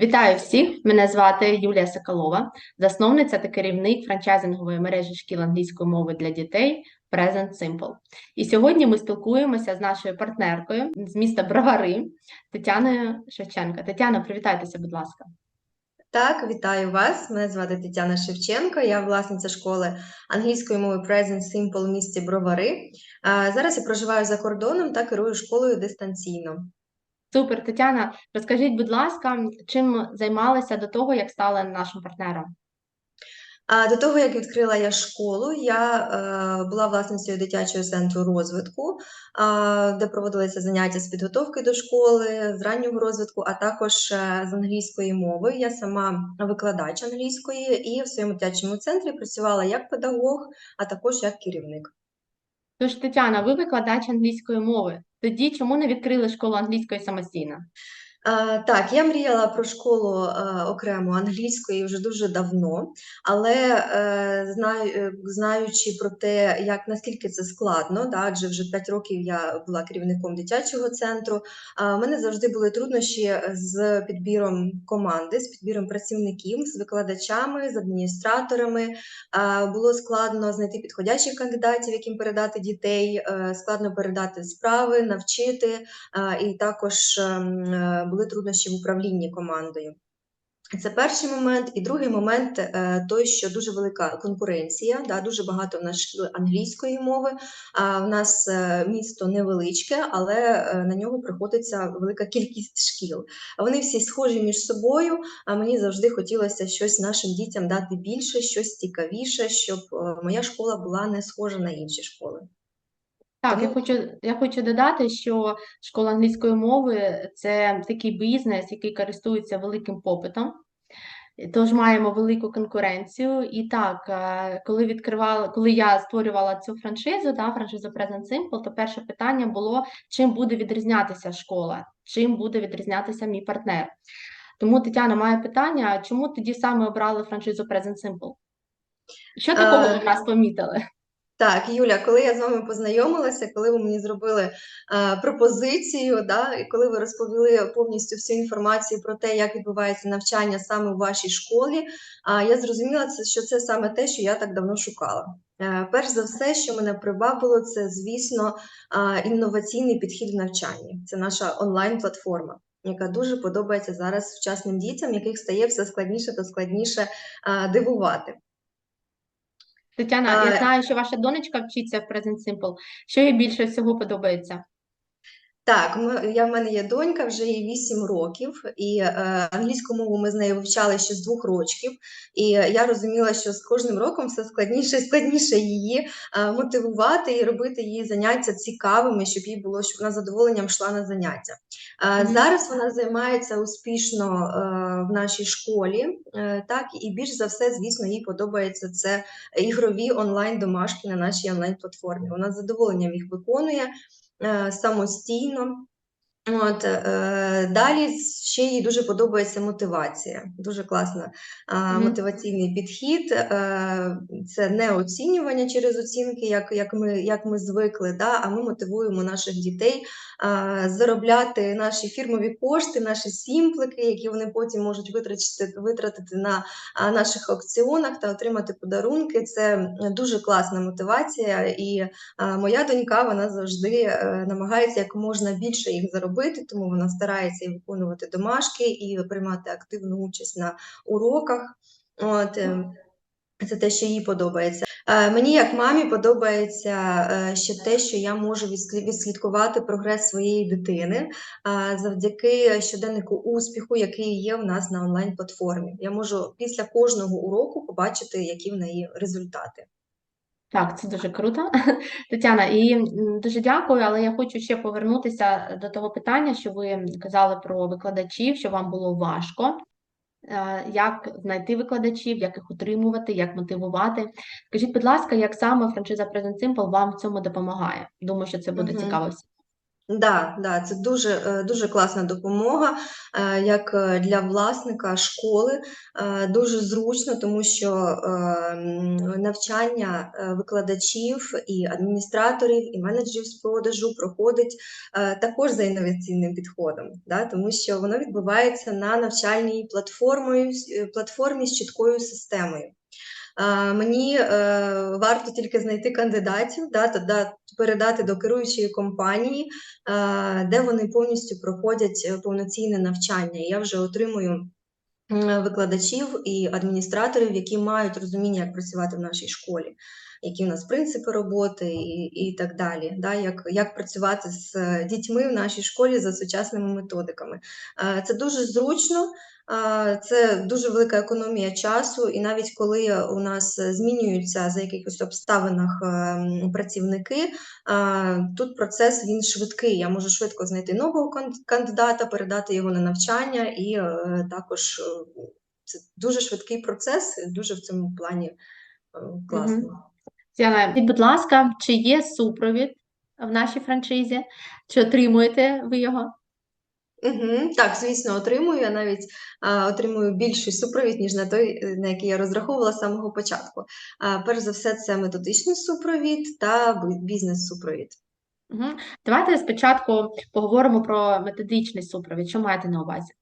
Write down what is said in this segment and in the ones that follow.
Вітаю всіх! Мене звати Юлія Соколова, засновниця та керівник франчайзингової мережі шкіл англійської мови для дітей Present Simple. І сьогодні ми спілкуємося з нашою партнеркою з міста Бровари Тетяною Шевченко. Тетяна, привітайтеся, будь ласка. Так, вітаю вас. Мене звати Тетяна Шевченко. Я власниця школи англійської мови Present Simple в місті Бровари. Зараз я проживаю за кордоном та керую школою дистанційно. Супер, Тетяна, розкажіть, будь ласка, чим займалися до того, як стали нашим партнером? До того, як відкрила я школу, я е, була власницею дитячого центру розвитку, де проводилися заняття з підготовки до школи, з раннього розвитку, а також е, з англійської мови. Я сама викладач англійської і в своєму дитячому центрі працювала як педагог, а також як керівник. Тож, Тетяна, ви викладач англійської мови. Тоді чому не відкрили школу англійської самостійно? Так, я мріяла про школу е, окремо англійської вже дуже давно, але е, е, знаючи про те, як наскільки це складно, да, адже вже 5 років я була керівником дитячого центру. в мене завжди були труднощі з підбіром команди, з підбіром працівників, з викладачами, з адміністраторами. Було складно знайти підходящих кандидатів, яким передати дітей, складно передати справи, навчити. І також ем, були труднощі в управлінні командою. Це перший момент. І другий момент е, той, що дуже велика конкуренція, да, дуже багато в нас шкіл англійської мови. А в нас е, місто невеличке, але е, на нього приходиться велика кількість шкіл. Вони всі схожі між собою. А мені завжди хотілося щось нашим дітям дати більше, щось цікавіше, щоб моя школа була не схожа на інші школи. Так, я хочу, я хочу додати, що школа англійської мови це такий бізнес, який користується великим попитом. Тож маємо велику конкуренцію. І так, е, коли відкривала, коли я створювала цю франшизу, да, франшизу Present Simple, то перше питання було, чим буде відрізнятися школа, чим буде відрізнятися мій партнер. Тому Тетяна має питання, чому тоді саме обрали франшизу Present Simple? Що такого ви в Е, нас помітили? Так, Юля, коли я з вами познайомилася, коли ви мені зробили е, пропозицію, да, і коли ви розповіли повністю всю інформацію про те, як відбувається навчання саме у вашій школі, а я зрозуміла, що це саме те, що я так давно шукала. Е, перш за все, що мене привабило, це, звісно, е, інноваційний підхід в навчанні. Це наша онлайн-платформа. Яка дуже подобається зараз вчасним дітям, яких стає все складніше та складніше е, дивувати. Тетяна, я знаю, що ваша донечка вчиться в Present Simple. Що їй більше всього подобається? Так, ми, я в мене є донька, вже їй 8 років, і е, англійську мову ми з нею вивчали ще з двох років. І я розуміла, що з кожним роком все складніше і складніше її е, мотивувати і робити її заняття цікавими, щоб їй було, щоб вона задоволенням йшла на заняття. Е, Мгм. Зараз вона займається успішно е, в нашій школі, е, так і більш за все, звісно, їй подобається це ігрові онлайн домашки на нашій онлайн платформі. Вона з задоволенням їх виконує самостійно. От, е, далі ще їй дуже подобається мотивація. Дуже класна Мгм. мотиваційний підхід. Е, це не оцінювання через оцінки, як, як, ми, як ми звикли, да? а ми мотивуємо наших дітей заробляти наші фірмові кошти, наші сімплики, які вони потім можуть витратити, витратити на наших аукціонах та отримати подарунки. Це дуже класна мотивація. І моя донька вона завжди е, намагається як можна більше їх заробити, тому вона старається і виконувати домашки, і приймати активну участь на уроках. От, е, це те, що їй подобається. Е, Мені, як мамі, подобається е, ще те, що я можу відслідкувати прогрес своєї дитини завдяки щоденнику успіху, який є в нас на онлайн-платформі. Я можу після кожного уроку побачити, які в неї результати. Так, це дуже круто, Тетяна. І дуже дякую, але я хочу ще повернутися до того питання, що ви казали про викладачів, що вам було важко. Е, Як знайти викладачів, як їх утримувати, як мотивувати? Скажіть, будь ласка, як саме франшиза Present Simple вам в цьому допомагає? Думаю, що це буде угу. цікаво всім. Да, да, це дуже, е, дуже класна допомога, е, як е, для власника школи. Дуже зручно, тому що навчання викладачів і адміністраторів, і менеджерів з продажу проходить також за інноваційним підходом, да, тому що воно відбувається на навчальній платформі, платформі з чіткою системою. Мені е, варто тільки знайти кандидатів, да, та да, передати до керуючої компанії, е, де вони повністю проходять е, повноцінне навчання. Я вже отримую викладачів і адміністраторів, які мають розуміння, як працювати в нашій школі, які в нас принципи роботи і, і так далі. Да, як, як працювати з е, дітьми в нашій школі за сучасними методиками. Е, Це дуже зручно. Це дуже велика економія часу, і навіть коли у нас змінюються за якихось обставинах працівники, тут процес він швидкий. Я можу швидко знайти нового кандидата, передати його на навчання, і е, також е, це дуже швидкий процес, дуже в цьому плані е, класно. Скажіть, будь ласка, чи є супровід в нашій франшизі? Чи отримуєте ви його? Угу, так, звісно, отримую. Я навіть а, отримую більший супровід, ніж на той, на який я розраховувала з самого початку. А, перш за все, це методичний супровід та бізнес-супровід. Угу. Давайте спочатку поговоримо про методичний супровід. Що маєте на увазі?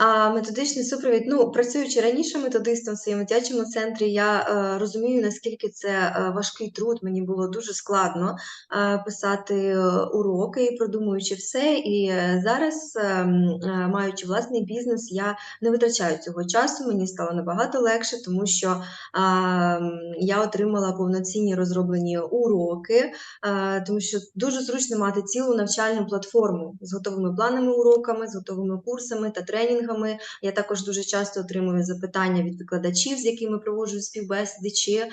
А методичний супровід, ну, працюючи раніше методистом в своєму дитячому центрі, я е, розумію, наскільки це е, важкий труд. Мені було дуже складно е, писати уроки, продумуючи все. І зараз, е, е, маючи власний бізнес, я не витрачаю цього часу. Мені стало набагато легше, тому що а, я отримала повноцінні розроблені уроки, тому що дуже зручно мати цілу навчальну платформу з готовими планами уроками, з готовими курсами та тренінгами. Я також дуже часто отримую запитання від викладачів, з якими проводжу співбесіди, чи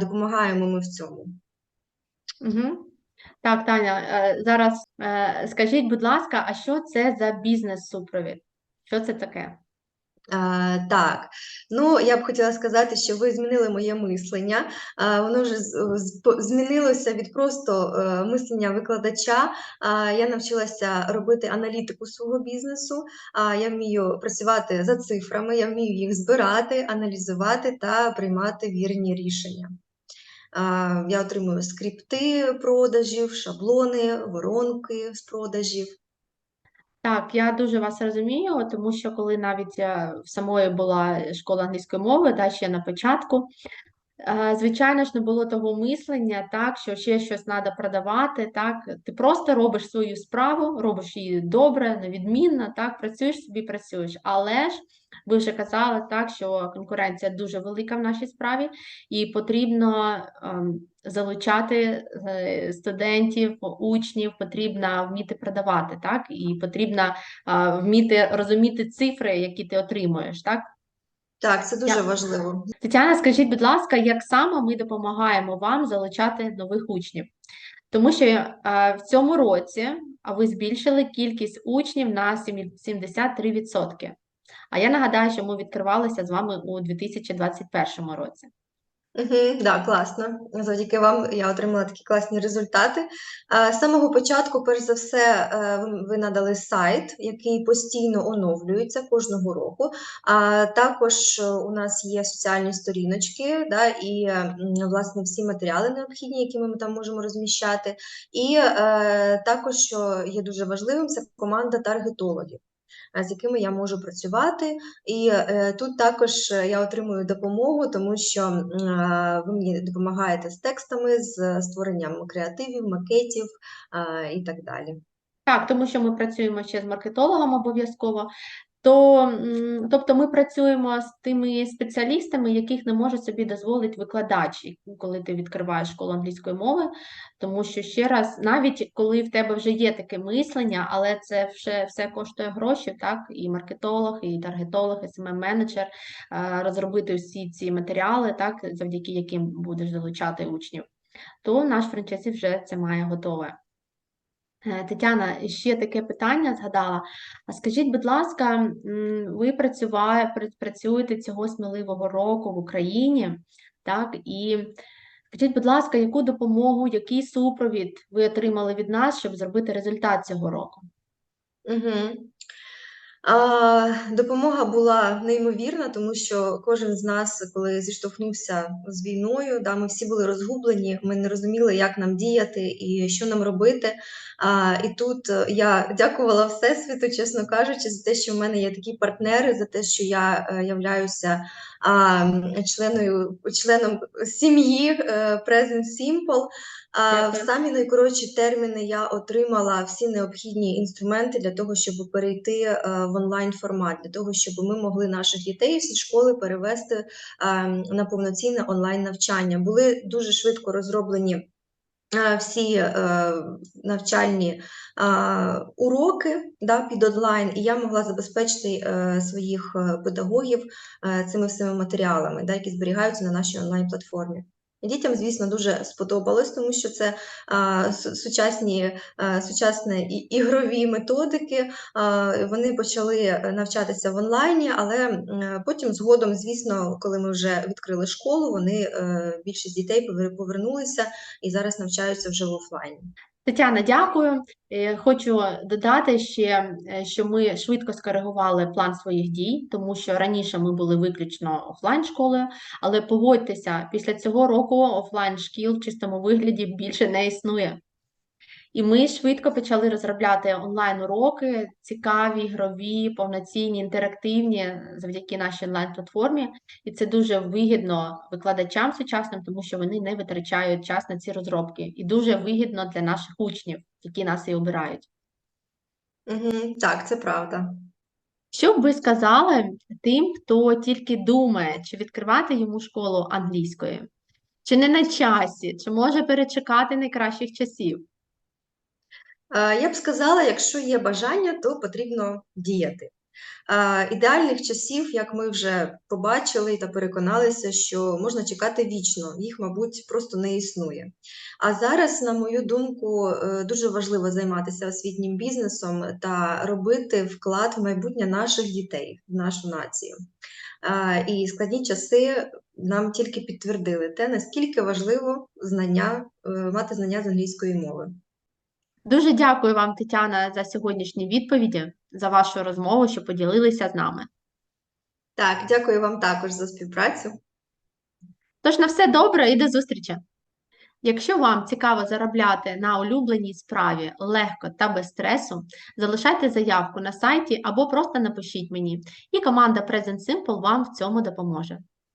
допомагаємо ми в цьому. Угу. Так, Таня, е, зараз е, скажіть, будь ласка, а що це за бізнес-супровід? Що це таке? Е, так, ну я б хотіла сказати, що ви змінили моє мислення. Е, воно вже змінилося від просто е, мислення викладача. Е, я навчилася робити аналітику свого бізнесу. А я вмію працювати за цифрами, я вмію їх збирати, аналізувати та приймати вірні рішення. Е, Я отримую скрипти продажів, шаблони, воронки з продажів. Так, я дуже вас розумію, тому що коли навіть е, в самої була школа англійської мови, да, ще на початку, звичайно ж, не було того мислення, так, що ще щось треба продавати, так, ти просто робиш свою справу, робиш її добре, невідмінно, так, працюєш собі, працюєш, але ж ви вже казали, так, що конкуренція дуже велика в нашій справі, і потрібно ем, залучати е, студентів, учнів, потрібно вміти продавати, так, і потрібно вміти розуміти цифри, які ти отримуєш, так? Так, це дуже Я- важливо. Тетяна, скажіть, будь ласка, як саме ми допомагаємо вам залучати нових учнів? Тому що е, в цьому році а, ви збільшили кількість учнів на 73%. А я нагадаю, що ми відкривалися з вами у 2021 році. Угу, да, класно. Завдяки вам я отримала такі класні результати. З самого початку, перш за все, е, ви- надали сайт, який постійно оновлюється кожного року. А також е, у нас є соціальні сторіночки, да, і власне всі матеріали необхідні, які ми там можемо розміщати. І е, також, що є дуже важливим, це команда таргетологів. Е, З якими я можу працювати, і е, тут також е, я отримую допомогу, тому що ви мені допомагаєте з текстами, з створенням креативів, макетів і так далі. Так, тому що ми працюємо ще з маркетологом обов'язково. То, тобто ми працюємо з тими спеціалістами, яких не може собі дозволити викладач, коли ти відкриваєш школу англійської мови, тому що ще раз, навіть коли в тебе вже є таке мислення, але це все, все коштує гроші, так, і маркетолог, і таргетолог, і саме менеджер, е, розробити всі ці матеріали, так, завдяки яким будеш залучати учнів, то наш франчайзі вже це має готове. Е, Тетяна, ще таке питання згадала. А скажіть, будь ласка, ви працюєте цього сміливого року в Україні, так? І Скажіть, будь ласка, яку допомогу, який супровід ви отримали від нас, щоб зробити результат цього року? Угу. Допомога була неймовірна, тому що кожен з нас, коли зіштовхнувся з війною, да, ми всі були розгублені, ми не розуміли, як нам діяти і що нам робити. А, і тут е, я дякувала Всесвіту, чесно кажучи, за те, що в мене є такі партнери, за те, що я е, являюся членою, членом сім'ї е, Present Simple. А, в самі найкоротші терміни я отримала всі необхідні інструменти для того, щоб перейти е, в онлайн формат, для того, щоб ми могли наших дітей зі школи перевести е, на повноцінне онлайн навчання. Були дуже швидко розроблені. Е, Всі е, навчальні е, уроки да, під онлайн, і я могла забезпечити своїх педагогів цими всіми матеріалами, да, які зберігаються на нашій онлайн-платформі. Дітям, звісно, дуже сподобалось, тому що це а, сучасні, а, сучасні ігрові методики. А, вони почали навчатися в онлайні, але потім згодом, звісно, коли ми вже відкрили школу, вони е, більшість дітей повернулися і зараз навчаються вже в офлайні. Тетяна, дякую. Е, Хочу додати ще, е, що ми швидко скоригували план своїх дій, тому що раніше ми були виключно офлайн школою, але погодьтеся, після цього року офлайн шкіл в чистому вигляді більше не існує. І ми швидко почали розробляти онлайн-уроки, цікаві, ігрові, повноцінні, інтерактивні завдяки нашій онлайн-платформі. І це дуже вигідно викладачам сучасним, тому що вони не витрачають час на ці розробки. І дуже вигідно для наших учнів, які нас і обирають. Угу, так, це правда. Що б ви сказали тим, хто тільки думає, чи відкривати йому школу англійської, чи не на часі, чи може перечекати найкращих часів? Я б сказала, якщо є бажання, то потрібно діяти. Ідеальних часів, як ми вже побачили та переконалися, що можна чекати вічно, їх, мабуть, просто не існує. А зараз, на мою думку, е, дуже важливо займатися освітнім бізнесом та робити вклад в майбутнє наших дітей, в нашу націю. І складні часи нам тільки підтвердили те, наскільки важливо знання, е, мати знання з англійської мови. Дуже дякую вам, Тетяна, за сьогоднішні відповіді, за вашу розмову, що поділилися з нами. Так, дякую вам також за співпрацю. Тож на все добре і до зустрічі! Якщо вам цікаво заробляти на улюбленій справі легко та без стресу, залишайте заявку на сайті або просто напишіть мені, і команда Present Simple вам в цьому допоможе.